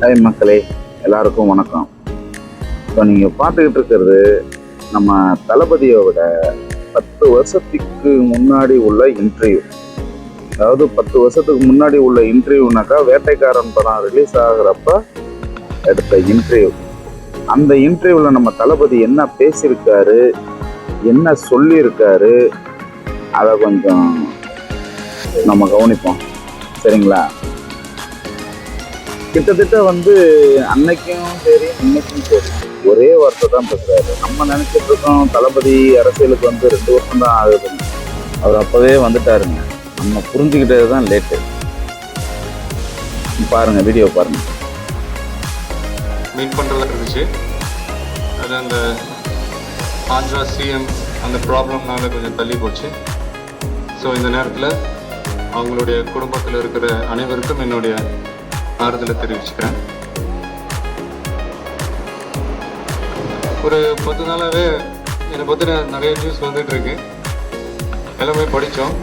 Hi மக்களே எல்லாருக்கும் வணக்கம். இப்போ நீங்கள் பார்த்துக்கிட்டு இருக்கிறது நம்ம தளபதியோட பத்து வருஷத்துக்கு முன்னாடி உள்ள இன்டர்வியூ அதாவது பத்து வருஷத்துக்கு முன்னாடி உள்ள இன்டர்வியூனாக்கா வேட்டைக்காரன் படம் ரிலீஸ் ஆகிறப்ப எடுத்த இன்டர்வியூ அந்த இன்டர்வியூவில் நம்ம தளபதி என்ன பேசியிருக்காரு என்ன சொல்லியிருக்காரு அதை கொஞ்சம் நம்ம கவனிப்போம். சரிங்களா? கிட்டத்தட்ட வந்து அன்னைக்கும் சரி இன்னைக்கும் சரி ஒரே வார்த்தை தான் பேசுறாரு. நம்ம நினைச்சிட்டு இருக்கோம் தளபதி அரசியலுக்கு வந்து ரெண்டு வருஷம் தான் ஆகுதுங்க அவர் அப்பவே வந்துட்டாருங்க. நம்ம புரிஞ்சுக்கிட்டது தான் லேட்டு. பாருங்க வீடியோ பாருங்க. மீட் பண்ணுறதா இருந்துச்சு. அது அந்த ஆந்திரா சிஎம் அந்த ப்ராப்ளம்னால கொஞ்சம் தள்ளி போச்சு. ஸோ இந்த நேரத்தில் அவங்களுடைய குடும்பத்தில் இருக்கிற அனைவருக்கும் என்னுடைய ஆறுதலை தெரிவிச்சுக்கிறேன். ஒரு பத்து நாளாகவே என்னை பற்றின நிறைய நியூஸ் வந்துட்டு இருக்கு எல்லாமே படித்தோம்.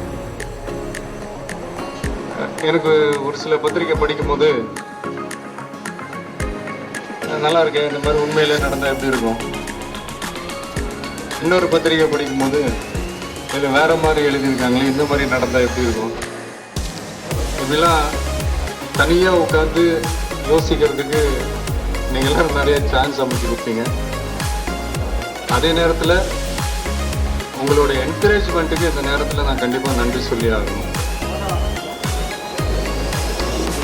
எனக்கு ஒரு சில பத்திரிக்கை படிக்கும்போது நல்லா இருக்கேன் இந்த மாதிரி உண்மையிலே நடந்தால் எப்படி இருக்கும்? இன்னொரு பத்திரிக்கை படிக்கும்போது இதில் வேற மாதிரி எழுதியிருக்காங்களே இந்த மாதிரி நடந்தால் எப்படி இருக்கும்? இப்படிலாம் தனியாக உட்காந்து யோசிக்கிறதுக்கு நீங்க நிறைய சான்ஸ் அமைச்சு கொடுப்பீங்க. அதே நேரத்தில் உங்களோட என்கரேஜ்மெண்ட்டுக்கு இந்த நேரத்தில் நான் கண்டிப்பாக நன்றி சொல்லி ஆகணும்.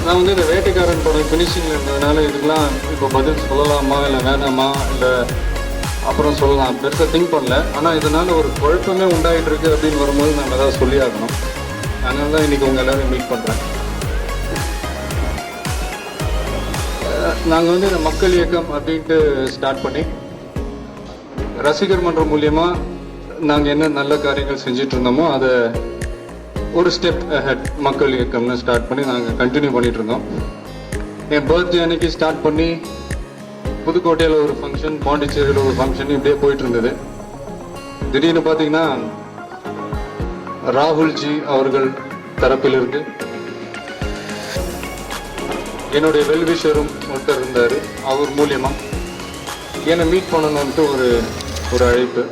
நான் வந்து இந்த வேட்டைக்காரன் படம் ஃபினிஷிங்கில் இருந்ததுனால இதுக்கெலாம் இப்போ பதில் சொல்லலாமா இல்லை வேணாமா? இல்லை அப்புறம் சொல்லலாம். பெருசாக திங்க் பண்ணல. ஆனால் இதனால் ஒரு குழப்பமே உண்டாகிட்டு இருக்கு அப்படின்னு வரும்போது நம்ம ஏதாவது சொல்லி ஆகணும். அதனால தான் இன்றைக்கி உங்கள் எல்லோரும் மீட் பண்ணுறேன் நாங்கள் வந்து இந்த மக்கள் இயக்கம் அப்படின்ட்டு ஸ்டார்ட் பண்ணி ரசிகர் மன்றம் மூலியமாக நாங்கள் என்ன நல்ல காரியங்கள் செஞ்சுட்டு இருந்தோமோ அதை ஒரு ஸ்டெப் ஹெட் மக்கள் இயக்கம்னு ஸ்டார்ட் பண்ணி நாங்கள் கண்டினியூ பண்ணிட்டு இருந்தோம். என் பர்த்டே அன்னைக்கு ஸ்டார்ட் பண்ணி புதுக்கோட்டையில் ஒரு ஃபங்க்ஷன் பாண்டிச்சேரியில் ஒரு ஃபங்க்ஷன் இப்படியே போயிட்டு இருந்தது. திடீர்னு பார்த்தீங்கன்னா ராகுல்ஜி அவர்கள் தரப்பிலிருந்து என்னுடைய வெல்விஷரும் ஒருத்தர் இருந்தார். அவர் மூலியமா என்னை மீட் பண்ணணுன்ட்டு ஒரு ஒரு அழைப்பு.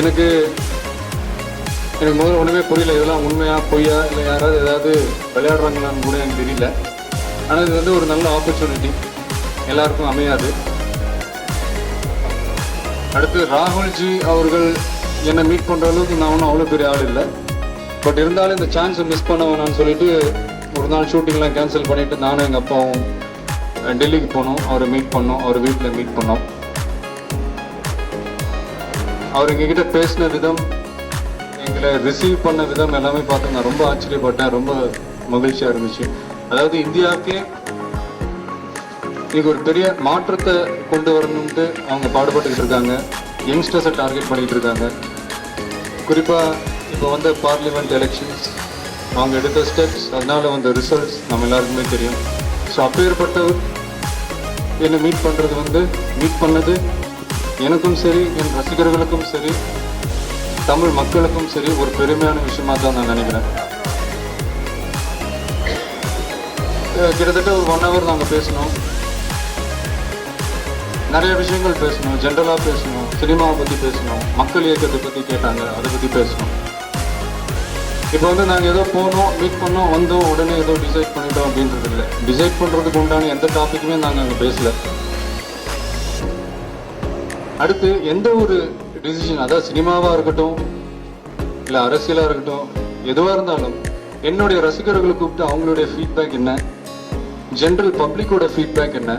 எனக்கு எனக்கு முதல்ல ஒன்றுமே புரியல. இதெல்லாம் உண்மையா பொய்யா இல்லை யாராவது ஏதாவது விளையாடுறாங்களான்னு கூட எனக்கு தெரியல. ஆனால் இது வந்து ஒரு நல்ல ஆப்பர்ச்சுனிட்டி எல்லாருக்கும் அமையாது. அடுத்து ராகுல்ஜி அவர்கள் என்னை மீட் பண்ணுற அளவுக்கு நான் ஒன்றும் அவ்வளோ பெரிய ஆள் இல்லை. பட் இருந்தாலும் இந்த சான்ஸை மிஸ் பண்ண வேணாம்னு சொல்லிட்டு ஒரு நாள் ஷூட்டிங்லாம் கேன்சல் பண்ணிட்டு நானும் எங்கள் அப்பாவும் டெல்லிக்கு போனோம். அவரை மீட் பண்ணோம். அவர் வீட்டில் மீட் பண்ணோம். அவர் எங்ககிட்ட பேசின விதம் எங்களை ரிசீவ் பண்ண விதம் எல்லாமே பார்த்து நான் ரொம்ப ஆச்சரியப்பட்டேன். ரொம்ப மகிழ்ச்சியாக இருந்துச்சு. அதாவது இந்தியாவுக்கே இன்னைக்கு ஒரு பெரிய மாற்றத்தை கொண்டு வரணும்ட்டு அவங்க பாடுபட்டுக்கிட்டு இருக்காங்க. யங்ஸ்டர்ஸை டார்கெட் பண்ணிகிட்டு இருக்காங்க. குறிப்பாக இப்போ வந்த பார்லிமெண்ட் எலெக்ஷன்ஸ் அவங்க எடுத்த ஸ்டெப்ஸ் அதனால வந்த ரிசல்ட்ஸ் நம்ம எல்லாருக்குமே தெரியும். ஸோ அப்பேற்பட்டவர் என்னை மீட் பண்ணுறது வந்து மீட் பண்ணது எனக்கும் சரி என் ரசிகர்களுக்கும் சரி தமிழ் மக்களுக்கும் சரி ஒரு பெருமையான விஷயமா தான் நான் நினைக்கிறேன். கிட்டத்தட்ட ஒரு ஒன் ஹவர் நாங்கள் பேசினோம். நிறைய விஷயங்கள் பேசணும் ஜென்ரலாக பேசணும் சினிமாவை பற்றி பேசணும் மக்கள் இயக்கத்தை பற்றி கேட்டாங்க. அதை பற்றி பேசணும் இப்போ வந்து நாங்கள் ஏதோ போனோம் மீட் பண்ணோம் வந்தோம் உடனே ஏதோ டிசைட் பண்ணிட்டோம் அப்படின்றது இல்லை டிசைட் பண்ணுறதுக்கு உண்டான எந்த டாப்பிக்குமே நாங்கள் அங்கே பேசல. அடுத்து எந்த ஒரு டிசிஷன் அதாவது சினிமாவாக இருக்கட்டும் இல்லை அரசியலாக இருக்கட்டும் எதுவாக இருந்தாலும் என்னுடைய ரசிகர்களை கூப்பிட்டு அவங்களுடைய ஃபீட்பேக் என்ன? ஜென்ரல் பப்ளிக்கோட ஃபீட்பேக் என்ன?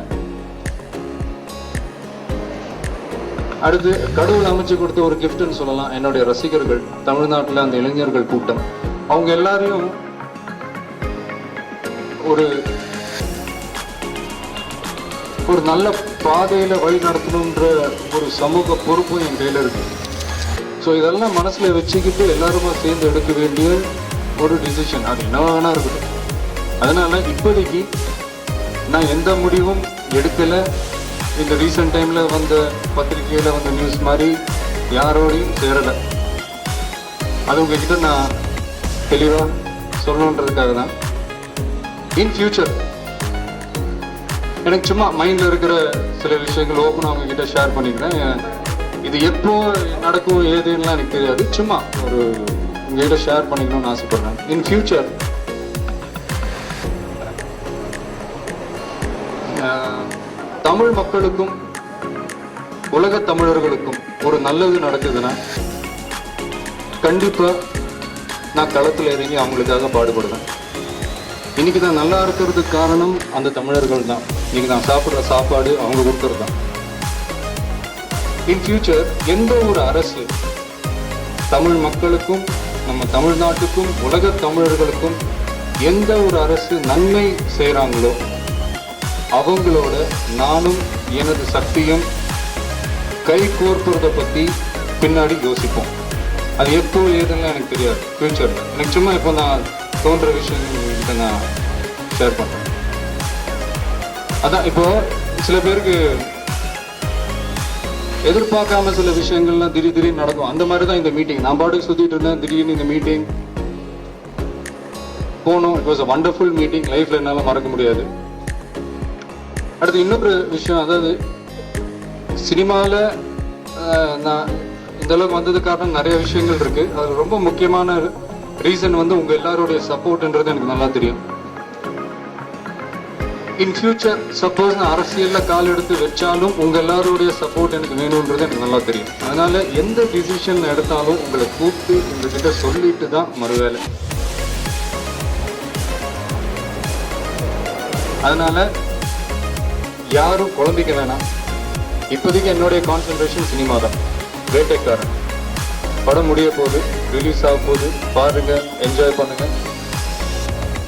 அடுத்து கடவுள் அமைச்சு கொடுத்த ஒரு கிஃப்ட்னு சொல்லலாம். என்னுடைய ரசிகர்கள் தமிழ்நாட்டில் அந்த இளைஞர்கள் கூட்டம். அவங்க எல்லாரையும் ஒரு ஒரு நல்ல பாதையில் வழி நடத்தணுன்ற ஒரு சமூக பொறுப்பும் என் கையில் இருக்கு. ஸோ இதெல்லாம் மனசில் வச்சுக்கிட்டு எல்லாருமா சேர்ந்து எடுக்க வேண்டிய ஒரு டிசிஷன் அது என்ன வேணா இருக்கட்டும். அதனால இப்போதைக்கு நான் எந்த முடிவும் எடுக்கலை. இந்த ரீசெண்ட் டைமில் வந்த பத்திரிகையில் வந்த நியூஸ் மாதிரி யாரோடையும் சேரலை. அது உங்ககிட்ட நான் தெளிவாக சொல்லணுன்றதுக்காக தான். இன் ஃபியூச்சர் எனக்கு சும்மா மைண்டில் இருக்கிற சில விஷயங்கள் ஓப்பனாக அவங்ககிட்ட ஷேர் பண்ணிக்கிறேன். இது எப்போ நடக்கும் ஏதுன்னெலாம் எனக்கு தெரியாது. சும்மா ஒரு உங்ககிட்ட ஷேர் பண்ணிக்கணும்னு ஆசைப்படுறேன். இன் ஃபியூச்சர் தமிழ் மக்களுக்கும் உலக தமிழர்களுக்கும் ஒரு நல்லது நடக்குதுன்னா கண்டிப்பா நான் களத்தில் இறங்கி அவங்களுக்காக பாடுபடுவேன். இன்னைக்கு நான் நல்லா இருக்கிறதுக்கு காரணம் அந்த தமிழர்கள் தான். இன்னைக்கு நான் சாப்பிடுற சாப்பாடு அவங்க கொடுக்கறது தான். இன் ஃபியூச்சர் எந்த ஒரு அரசு தமிழ் மக்களுக்கும் நம்ம தமிழ்நாட்டுக்கும் உலக தமிழர்களுக்கும் எந்த ஒரு அரசு நன்மை செய்கிறாங்களோ அவங்களோட நானும் எனது சக்தியும் கை கோர்க்கிறத பற்றி பின்னாடி யோசிப்போம். அது எப்போ ஏதுன்னு எனக்கு தெரியாது. ஃப்யூச்சரில் எனக்கு சும்மா இப்போ நான் தோன்ற விஷயம் நான் ஷேர் பண்ணுறேன் அதான் இப்போ சில பேருக்கு எதிர்பார்க்காம சில விஷயங்கள்லாம் திடீர் திடீர்னு நடக்கும். அந்த மாதிரி தான் இந்த மீட்டிங் நான் பாட்டுக்கு சுற்றிட்டு இருந்தேன். திடீர்னு இந்த மீட்டிங் போனோம். It was a wonderful meeting லைஃப்ல என்னால் மறக்க முடியாது. அடுத்து இன்னொரு விஷயம் அதாவது சினிமாவில் நான் இந்தளவுக்கு வந்தது காரணம் நிறைய விஷயங்கள் இருக்கு. அது ரொம்ப முக்கியமான ரீசன் வந்து உங்க எல்லாருடைய சப்போர்ட்ன்றது எனக்கு நல்லா தெரியும். இன் ஃபியூச்சர் சப்போஸ் நான் அரசியலில் கால் எடுத்து வச்சாலும் உங்கள் எல்லாருடைய சப்போர்ட் எனக்கு வேணுன்றது எனக்கு நல்லா தெரியும். அதனால் எந்த டிசிஷன் எடுத்தாலும் உங்களை கூப்பிட்டு உங்ககிட்ட சொல்லிட்டு தான் மறுவேலை அதனால் யாரும் குழம்பிக்க வேணாம். இப்போதைக்கு என்னுடைய கான்சென்ட்ரேஷன் சினிமா தான். வேட்டைக்காரன் படம் முடிய போகுது ரிலீஸ் ஆக போகுது. பாருங்க என்ஜாய் பண்ணுங்க.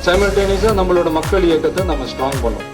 சைமல்டேனியஸாக நம்மளோட மக்கள் இயக்கத்தை நம்ம ஸ்ட்ராங் பண்ணோம்